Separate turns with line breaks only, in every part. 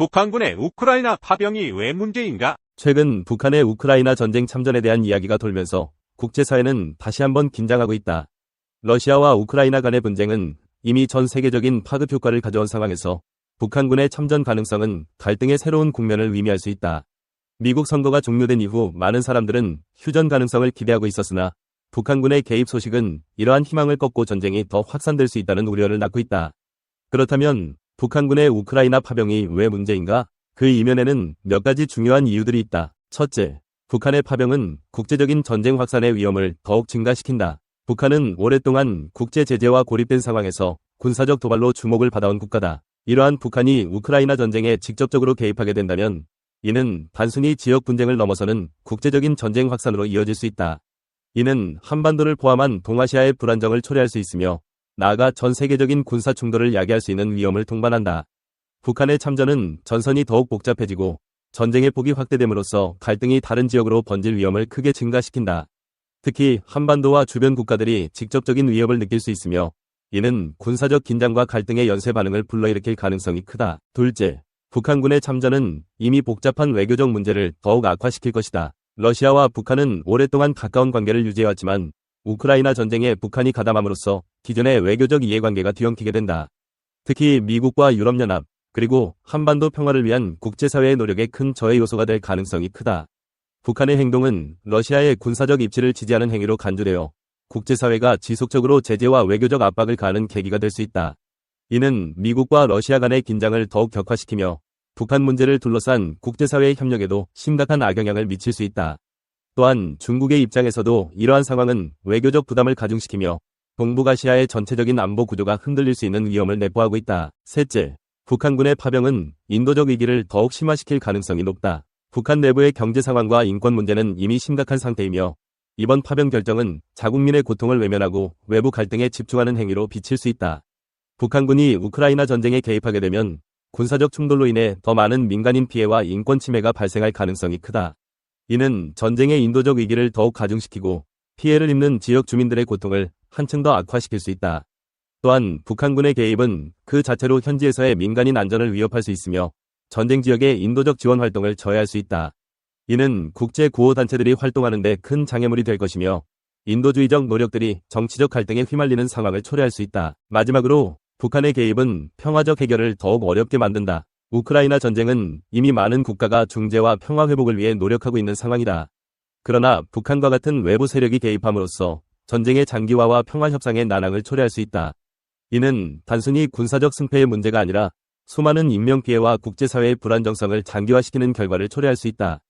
북한군의 우크라이나 파병이 왜 문제인가?
최근 북한의 우크라이나 전쟁 참전에 대한 이야기가 돌면서 국제사회는 다시 한번 긴장하고 있다. 러시아와 우크라이나 간의 분쟁은 이미 전 세계적인 파급 효과를 가져온 상황에서 북한군의 참전 가능성은 갈등의 새로운 국면을 의미할 수 있다. 미국 선거가 종료된 이후 많은 사람들은 휴전 가능성을 기대하고 있었으나 북한군의 개입 소식은 이러한 희망을 꺾고 전쟁이 더 확산될 수 있다는 우려를 낳고 있다. 그렇다면 북한군의 우크라이나 파병이 왜 문제인가? 그 이면에는 몇 가지 중요한 이유들이 있다. 첫째, 북한의 파병은 국제적인 전쟁 확산의 위험을 더욱 증가시킨다. 북한은 오랫동안 국제 제재와 고립된 상황에서 군사적 도발로 주목을 받아온 국가다. 이러한 북한이 우크라이나 전쟁에 직접적으로 개입하게 된다면 이는 단순히 지역 분쟁을 넘어서는 국제적인 전쟁 확산으로 이어질 수 있다. 이는 한반도를 포함한 동아시아의 불안정을 초래할 수 있으며 나아가 전 세계적인 군사 충돌을 야기할 수 있는 위험을 동반한다. 북한의 참전은 전선이 더욱 복잡해지고 전쟁의 폭이 확대됨으로써 갈등이 다른 지역으로 번질 위험을 크게 증가시킨다. 특히 한반도와 주변 국가들이 직접적인 위협을 느낄 수 있으며 이는 군사적 긴장과 갈등의 연쇄 반응을 불러일으킬 가능성이 크다. 둘째, 북한군의 참전은 이미 복잡한 외교적 문제를 더욱 악화시킬 것이다. 러시아와 북한은 오랫동안 가까운 관계를 유지해왔지만 우크라이나 전쟁에 북한이 가담함으로써 기존의 외교적 이해관계가 뒤엉키게 된다. 특히 미국과 유럽연합, 그리고 한반도 평화를 위한 국제사회의 노력에 큰 저해 요소가 될 가능성이 크다. 북한의 행동은 러시아의 군사적 입지를 지지하는 행위로 간주되어 국제사회가 지속적으로 제재와 외교적 압박을 가하는 계기가 될 수 있다. 이는 미국과 러시아 간의 긴장을 더욱 격화시키며 북한 문제를 둘러싼 국제사회의 협력에도 심각한 악영향을 미칠 수 있다. 또한 중국의 입장에서도 이러한 상황은 외교적 부담을 가중시키며 동북아시아의 전체적인 안보 구조가 흔들릴 수 있는 위험을 내포하고 있다. 셋째, 북한군의 파병은 인도적 위기를 더욱 심화시킬 가능성이 높다. 북한 내부의 경제 상황과 인권 문제는 이미 심각한 상태이며 이번 파병 결정은 자국민의 고통을 외면하고 외부 갈등에 집중하는 행위로 비칠 수 있다. 북한군이 우크라이나 전쟁에 개입하게 되면 군사적 충돌로 인해 더 많은 민간인 피해와 인권 침해가 발생할 가능성이 크다. 이는 전쟁의 인도적 위기를 더욱 가중시키고 피해를 입는 지역 주민들의 고통을 한층 더 악화시킬 수 있다. 또한 북한군의 개입은 그 자체로 현지에서의 민간인 안전을 위협할 수 있으며 전쟁 지역의 인도적 지원 활동을 저해할 수 있다. 이는 국제 구호 단체들이 활동하는 데 큰 장애물이 될 것이며 인도주의적 노력들이 정치적 갈등에 휘말리는 상황을 초래할 수 있다. 마지막으로 북한의 개입은 평화적 해결을 더욱 어렵게 만든다. 우크라이나 전쟁은 이미 많은 국가가 중재와 평화 회복을 위해 노력하고 있는 상황이다. 그러나 북한과 같은 외부 세력이 개입함으로써 전쟁의 장기화와 평화 협상의 난항을 초래할 수 있다. 이는 단순히 군사적 승패의 문제가 아니라 수많은 인명피해와 국제사회의 불안정성을 장기화시키는 결과를 초래할 수 있다.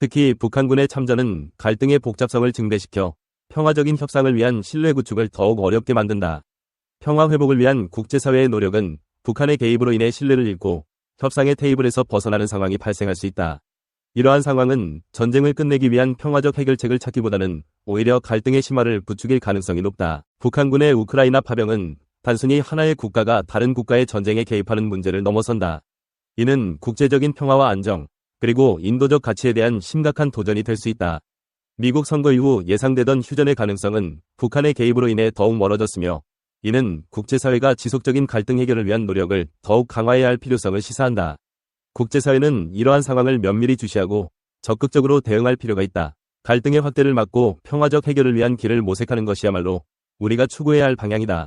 특히 북한군의 참전은 갈등의 복잡성을 증대시켜 평화적인 협상을 위한 신뢰 구축을 더욱 어렵게 만든다. 평화 회복을 위한 국제사회의 노력은 북한의 개입으로 인해 신뢰를 잃고 협상의 테이블에서 벗어나는 상황이 발생할 수 있다. 이러한 상황은 전쟁을 끝내기 위한 평화적 해결책을 찾기보다는 오히려 갈등의 심화를 부추길 가능성이 높다. 북한군의 우크라이나 파병은 단순히 하나의 국가가 다른 국가의 전쟁에 개입하는 문제를 넘어선다. 이는 국제적인 평화와 안정, 그리고 인도적 가치에 대한 심각한 도전이 될 수 있다. 미국 선거 이후 예상되던 휴전의 가능성은 북한의 개입으로 인해 더욱 멀어졌으며 이는 국제사회가 지속적인 갈등 해결을 위한 노력을 더욱 강화해야 할 필요성을 시사한다. 국제사회는 이러한 상황을 면밀히 주시하고 적극적으로 대응할 필요가 있다. 갈등의 확대를 막고 평화적 해결을 위한 길을 모색하는 것이야말로 우리가 추구해야 할 방향이다.